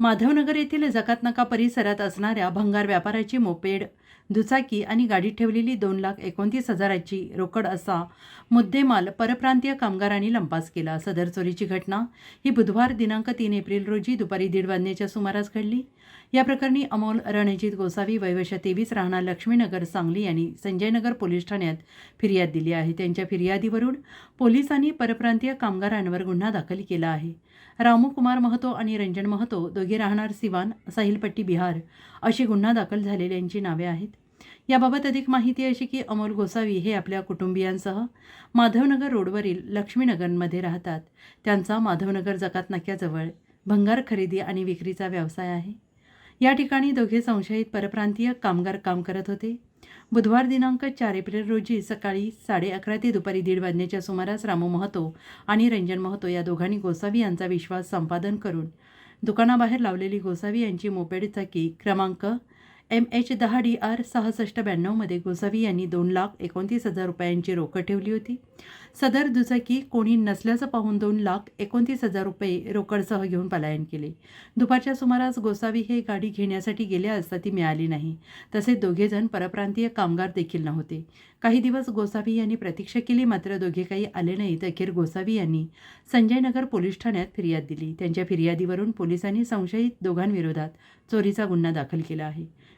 माधवनगर येथील जकातनाका परिसरात असणाऱ्या भंगार व्यापाराची मोपेड दुचाकी आणि गाडीत ठेवलेली दोन लाख एकोणतीस हजाराची रोकड असा मुद्देमाल परप्रांतीय कामगारांनी लंपास केला. सदर चोरीची घटना ही बुधवार दिनांक तीन एप्रिल रोजी दुपारी दीड वाजण्याच्या सुमारास घडली. या प्रकरणी अमोल रणजित गोसावी वयवर्ष तेवीस राहणार लक्ष्मीनगर सांगली यांनी संजयनगर पोलीस ठाण्यात फिर्याद दिली आहे. त्यांच्या फिर्यादीवरून पोलिसांनी परप्रांतीय कामगारांवर गुन्हा दाखल केला आहे. रामू कुमार महतो आणि रंजन महतो दोघे राहणार सिवान साहिलपट्टी बिहार अशी गुन्हा दाखल झालेल्यांची नावे आहेत. याबाबत अधिक माहिती अशी की अमोल गोसावी हे आपल्या कुटुंबियांसह माधवनगर रोडवरील लक्ष्मीनगरमध्ये राहतात. त्यांचा माधवनगर जकात नाक्याजवळ भंगार खरेदी आणि विक्रीचा व्यवसाय आहे. या ठिकाणी दोघे संशयित परप्रांतीय कामगार काम करत होते. बुधवार दिनांक चार एप्रिल रोजी सकाळी साडे अकरा ते दुपारी दीड वाजण्याच्या सुमारास रामू महतो आणि रंजन महतो या दोघांनी गोसावी यांचा विश्वास संपादन करून दुकानाबाहेर लावलेली गोसावी यांची मोपेड चाकी क्रमांक एम एच दहा डी आर सहासष्ट ब्याण्णवमध्ये गोसावी यांनी दोन लाख एकोणतीस हजार रुपयांची रोकड ठेवली होती. सदर दुचाकी कोणी नसल्याचं पाहून दोन लाख एकोणतीस हजार रुपये रोकडसह घेऊन पलायन केले. दुपारच्या सुमारास गोसावी हे गाडी घेण्यासाठी गेले असता ती मिळाली नाही. तसेच दोघेजण परप्रांतीय कामगार देखील नव्हते. काही दिवस गोसावी यांनी प्रतीक्षा केली मात्र दोघे काही आले नाहीत अखेर गोसावी यांनी संजयनगर पोलीस ठाण्यात फिर्याद दिली. त्यांच्या फिर्यादीवरून पोलिसांनी संशयित दोघांविरोधात चोरीचा गुन्हा दाखल केला आहे.